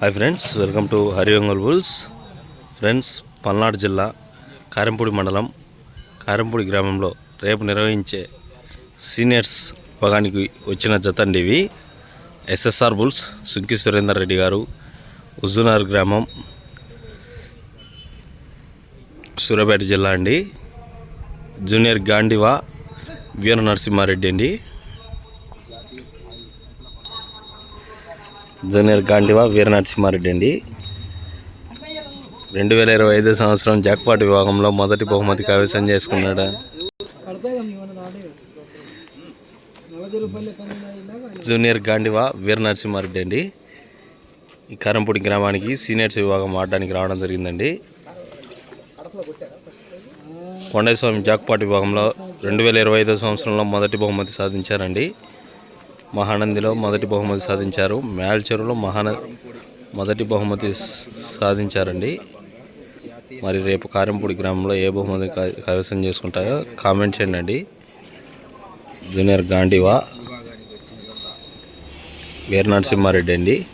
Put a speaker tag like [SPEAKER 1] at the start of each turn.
[SPEAKER 1] Hi friends welcome to Harivangal bulls friends Palnadu జిల్లా కారంపూడి మండలం కారంపూడి గ్రామంలో రేపు నిర్వహించే సీనియర్స్ విభాగానికి వచ్చిన జతండి ఇవి ఎస్ఎస్ఆర్ బుల్స్ సుంకి సురేందర్ రెడ్డి గారు ఉజునార్ గ్రామం సూర్యాపేట జిల్లా అండి. జూనియర్ గాండివా వీర నరసింహారెడ్డి అండి. జూనియర్ గాండివా వీర నరసింహారెడ్డి అండి. రెండు వేల ఇరవై ఐదు సంవత్సరం జాక్పాట్ విభాగంలో మొదటి బహుమతి కైవసం చేసుకున్నాడు? జూనియర్ గాండివా వీర నరసింహారెడ్డి అండి. ఈ కారంపూడి గ్రామానికి సీనియర్స్ విభాగం ఆడడానికి రావడం జరిగిందండి. కొండస్వామి జాక్పాట్ విభాగంలో రెండు వేల ఇరవై ఐదో సంవత్సరంలో మొదటి బహుమతి సాధించారండి. మహానందిలో మొదటి బహుమతి సాధించారు. మేల్చెరులో మహాన మొదటి బహుమతి సాధించారండి. మరి రేపు కారంపూడి గ్రామంలో ఏ బహుమతి కైవసం చేసుకుంటాయో కామెంట్ చేయండి అండి జూనియర్ గాంధీవా వీర నరసింహారెడ్డి అండి.